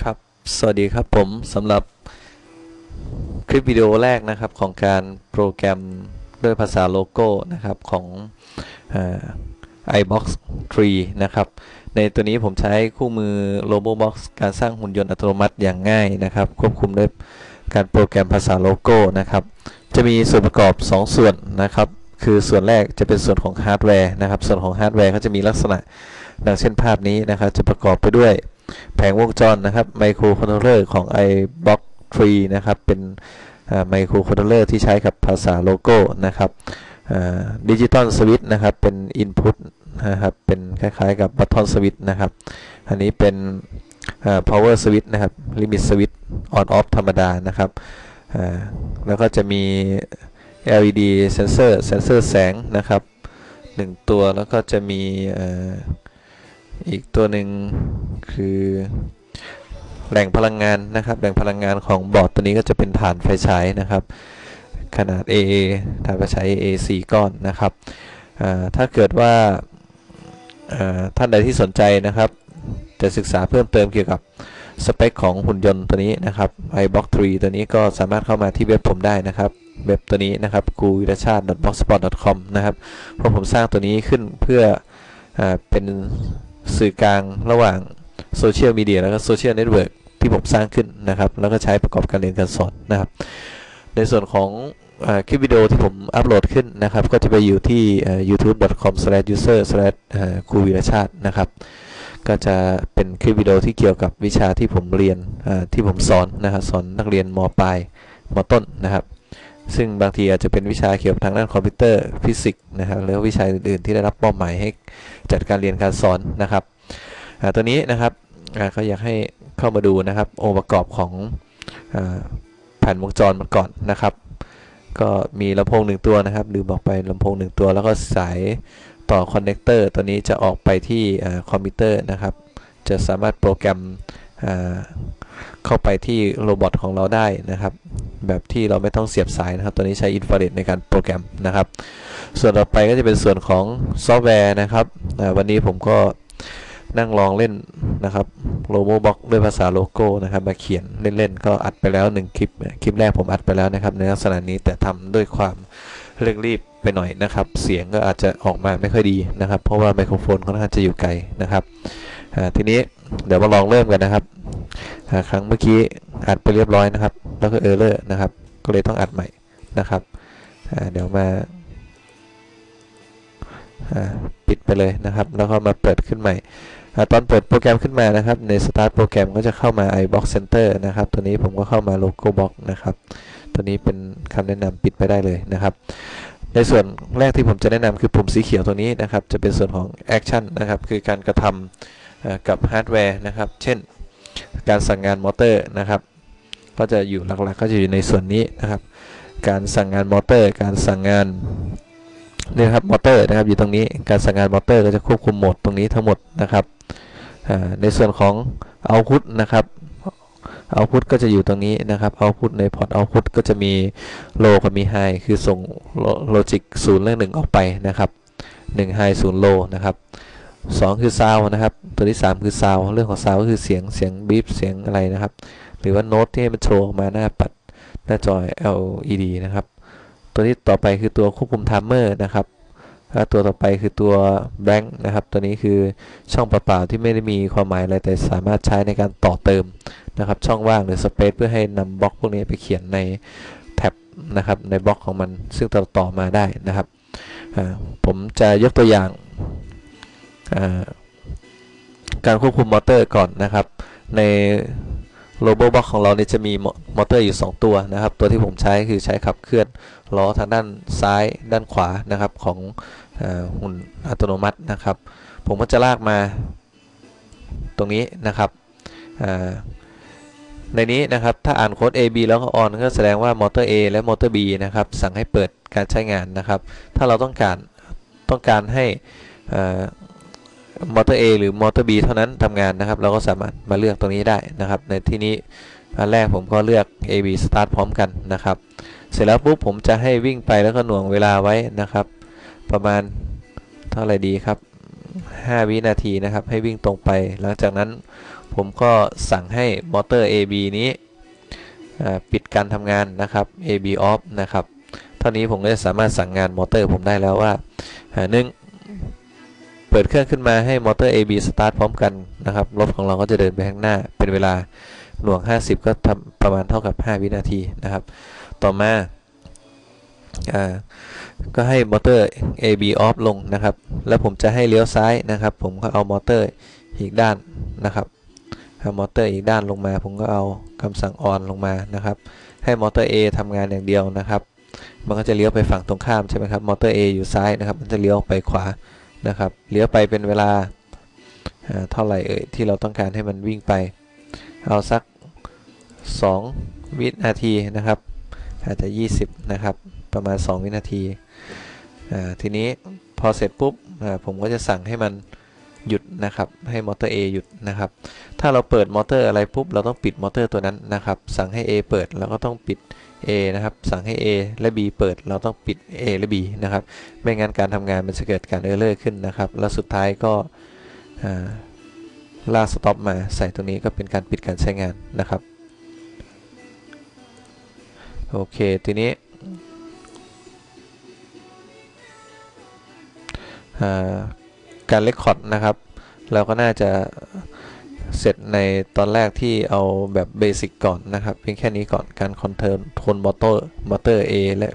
ครับ สวัสดีครับผมสำหรับคลิปวิดีโอแรกนะครับของการโปรแกรมด้วยภาษาโลโก้นะครับของอ iBox 3 นะครับ ในตัวนี้ผมใช้คู่มือ Robobox การสร้างหุ่นยนต์อัตโนมัติอย่างง่ายนะครับ ควบคุมด้วยการโปรแกรมภาษาโลโก้นะครับ จะมีส่วนประกอบ 2 ส่วนนะครับ คือส่วนแรกจะเป็นส่วนของฮาร์ดแวร์นะครับ ส่วนของฮาร์ดแวร์ก็จะมีลักษณะดังเช่นภาพนี้นะครับ จะประกอบไปด้วย แผงวงจรนะครับไมโครคอนโทรลเลอร์ของ iBox 3นะครับ เป็นไมโครคอนโทรลเลอร์ที่ใช้กับภาษาโลโก้นะครับดิจิตอลสวิตช์นะครับ เป็น Input นะครับเป็นคล้ายๆกับบัตทอนสวิตช์นะครับ อันนี้เป็น power switch นะครับ limit switch on off ธรรมดานะครับ แล้วก็จะมี LED sensor sensor แสงนะครับหนึ่งตัวแล้วก็จะมีอีกตัวหนึ่ง คือแหล่งพลังงานนะครับ แหล่งพลังงานของบอร์ดตัวนี้ก็จะเป็นฐานไฟฉายนะครับ ขนาด AA ฐานไฟฉาย AA 4 ก้อนนะครับถ้าเกิดว่าท่านใดที่สนใจนะครับ จะศึกษาเพิ่มเติมเกี่ยวกับสเปคของหุ่นยนต์ตัวนี้นะครับ iBox 3 ตัวนี้ก็สามารถเข้ามาที่เว็บผมได้นะครับ เว็บตัวนี้นะครับ g u w i r a c h a t b l o g s p o t c o m นะครับเพราะผมสร้างตัวนี้ขึ้นเพื่ออเป็นสื่อกลางระหว่าง โซเชียลมีเดียแล้วก็โซเชียลเน็ตเวิร์กที่ผมสร้างขึ้นนะครับ แล้วก็ใช้ประกอบการเรียนการสอนนะครับ ในส่วนของอคลิปวิดีโอที่ผมอัปโหลดขึ้นนะครับ ก็จะไปอยู่ที่ youtube.com/user/guwirachat นะครับ ก็จะเป็นคลิปวิดีโอที่เกี่ยวกับวิชาที่ผมเรียนที่ผมสอนนะครับสอนนักเรียนมปลายมต้นนะครับ ซึ่งบางทีอาจจะเป็นวิชาเกี่ยวกับทางด้านคอมพิวเตอร์ฟิสิกส์นะครับหรือวิชาอื่นๆที่ได้รับมอบหมายให้จัดการเรียนการสอนนะครับ ตัวนี้นะครับก็อยากให้เข้ามาดูนะครับ องค์ประกอบของแผ่นวงจรมันก่อนนะครับ ก็มีลำโพงหนึ่งตัวนะครับลืมบอกไปลำโพงหนึ่งตัว แล้วก็สายต่อคอนเนคเตอร์ตัวนี้จะออกไปที่คอมพิวเตอร์นะครับ จะสามารถโปรแกรมเข้าไปที่โรบอทของเราได้นะครับ แบบที่เราไม่ต้องเสียบสายนะครับ ตัวนี้ใช้อินฟราเรดในการโปรแกรมนะครับ ส่วนต่อไปก็จะเป็นส่วนของซอฟต์แวร์นะครับวันนี้ผมก็ นั่งลองเล่นนะครับโลโมบ็อกด้วยภาษาโลโก้นะครับ มาเขียนเล่นๆก็อัดไปแล้ว 1 คลิป คลิปแรกผมอัดไปแล้วนะครับ ในลักษณะนี้แต่ทำด้วยความเร่งรีบไปหน่อยนะครับ เสียงก็อาจจะออกมาไม่ค่อยดีนะครับ เพราะว่าไมโครโฟนค่อนข้างจะอยู่ไกลนะครับทีนี้เดี๋ยวมาลองเริ่มกันนะครับครั้งเมื่อกี้อัดไปเรียบร้อยนะครับ แล้วก็เออร์เลอร์นะครับ ก็เลยต้องอัดใหม่นะครับเดี๋ยวมาปิดไปเลยนะครับ แล้วก็มาเปิดขึ้นใหม่ ตอนเปิดโปรแกรมขึ้นมานะครับ ใน Start โปรแกรมก็จะเข้ามา iBox Center นะครับ ตัวนี้ผมก็เข้ามา Logo Box นะครับ ตัวนี้เป็นคำแนะนำปิดไปได้เลยนะครับ ในส่วนแรกที่ผมจะแนะนำคือปุ่มสีเขียวตัวนี้นะครับ จะเป็นส่วนของ Action นะครับ คือการกระทำกับฮาร์ดแวร์นะครับ เช่น การสั่งงานมอเตอร์นะครับ ก็จะอยู่หลักๆ ก็จะอยู่ในส่วนนี้นะครับ การสั่งงานมอเตอร์ การสั่งงาน นี่ครับมอเตอร์นะครับอยู่ตรงนี้การสั่งงานมอเตอร์ก็จะควบคุมโหมดตรงนี้ทั้งหมดนะครับในส่วนของเอาพุตนะครับเอาพุตก็จะอยู่ตรงนี้นะครับเอาพุตในพอร์ตเอาพุตก็จะมีโลกับมีไฮคือส่งโลจิกศูนย์เรื่องหนึ่งออกไปนะครับ1ไฮศูนย์โลนะครับ2คือซาวนะครับ ตัวที่3คือซาวเรื่องของซาวก็คือเสียงเสียงบีบเสียงอะไรนะครับ หรือว่าโน้ตที่มันโชว์ออกมาหน้าปัดหน้าจอ LED นะครับ ตัวที่ต่อไปคือตัวควบคุมไทม์เมอร์นะครับตัวต่อไปคือตัวแบงค์นะครับ ตัวนี้คือช่องเปล่าๆที่ไม่ได้มีความหมายอะไรแต่สามารถใช้ในการต่อเติมนะครับ ช่องว่างหรือสเปซเพื่อให้นำบล็อกพวกนี้ไปเขียนในแท็บนะครับ ในบล็อกของมันซึ่งต่อต่อมาได้นะครับ ผมจะยกตัวอย่าง การควบคุมมอเตอร์ก่อนนะครับ ใน โรบอบ็อกของเราเนี่ยจะมีมอเตอร์อยู่ 2 ตัวนะครับ ตัวที่ผมใช้คือใช้ขับเคลื่อนล้อทางด้านซ้ายด้านขวานะครับของหุ่นอัตโนมัตินะครับ ผมก็จะลากมาตรงนี้นะครับในนี้นะครับถ้าอ่านโค้ด AB แล้วก็ on ก็แสดงว่ามอเตอร์ A และมอเตอร์ B นะครับสั่งให้เปิดการใช้งานนะครับ ถ้าเราต้องการต้องการให้ มอเตอร์ A หรือมอเตอร์ B เท่านั้นทำงานนะครับ เราก็สามารถมาเลือกตรงนี้ได้นะครับ ในที่นี้อันแรกผมก็เลือก AB start พร้อมกันนะครับ เสร็จแล้วปุ๊บผมจะให้วิ่งไปแล้วก็หน่วงเวลาไว้นะครับ ประมาณเท่าไหร่ดีครับ 5 วินาทีนะครับ ให้วิ่งตรงไป หลังจากนั้นผมก็สั่งให้มอเตอร์ AB นี้ปิดการทำงานนะครับ AB off นะครับ เท่านี้ผมก็จะสามารถสั่งงานมอเตอร์ผมได้แล้วว่าหนึ่ง เปิดเครื่องขึ้นมาให้มอเตอร์ AB start พร้อมกันนะครับรถของเราก็จะเดินไปข้างหน้าเป็นเวลาหน่วง 50 ก็ทำประมาณเท่ากับ 5 วินาทีนะครับ ต่อมาอ่าก็ให้มอเตอร์ AB off ลงนะครับ แล้วผมจะให้เลี้ยวซ้ายนะครับ ผมก็เอามอเตอร์อีกด้านนะครับเอามอเตอร์อีกด้านลงมา ผมก็เอาคำสั่ง on ลงมานะครับ ให้มอเตอร์ A ทำงานอย่างเดียวนะครับ มันก็จะเลี้ยวไปฝั่งตรงข้ามใช่ไหมครับ มอเตอร์ A อยู่ซ้ายนะครับ มันจะเลี้ยวไปขวา นะครับ เหลือไปเป็นเวลาเท่าไหร่เอ่ยที่เราต้องการให้มันวิ่งไป เอาสัก 2 วินาทีนะครับ อาจจะ 20 นะครับ ประมาณ 2 วินาทีทีนี้พอเสร็จปุ๊บผมก็จะสั่งให้มัน หยุดนะครับ ให้มอเตอร์ A หยุดนะครับ ถ้าเราเปิดมอเตอร์อะไรปุ๊บ เราต้องปิดมอเตอร์ตัวนั้นนะครับ สั่งให้ A เปิดเราก็ต้องปิด A นะครับ สั่งให้ A และ B เปิด เราต้องปิด A และ B นะครับ ไม่งั้นการทำงานมันจะเกิดการเออร์เลอร์ขึ้นนะครับ แล้วสุดท้ายก็ลากสต็อปมาใส่ตรงนี้ก็เป็นการปิดการใช้งานนะครับ โอเค ทีนี้อ่า การเลคคอร์ดนะครับ เราก็น่าจะเสร็จในตอนแรกที่เอาแบบเบสิกก่อนนะครับ เพียงแค่นี้ก่อนการคอนเทนโทนมอเตอร์มอเตอร์ A และ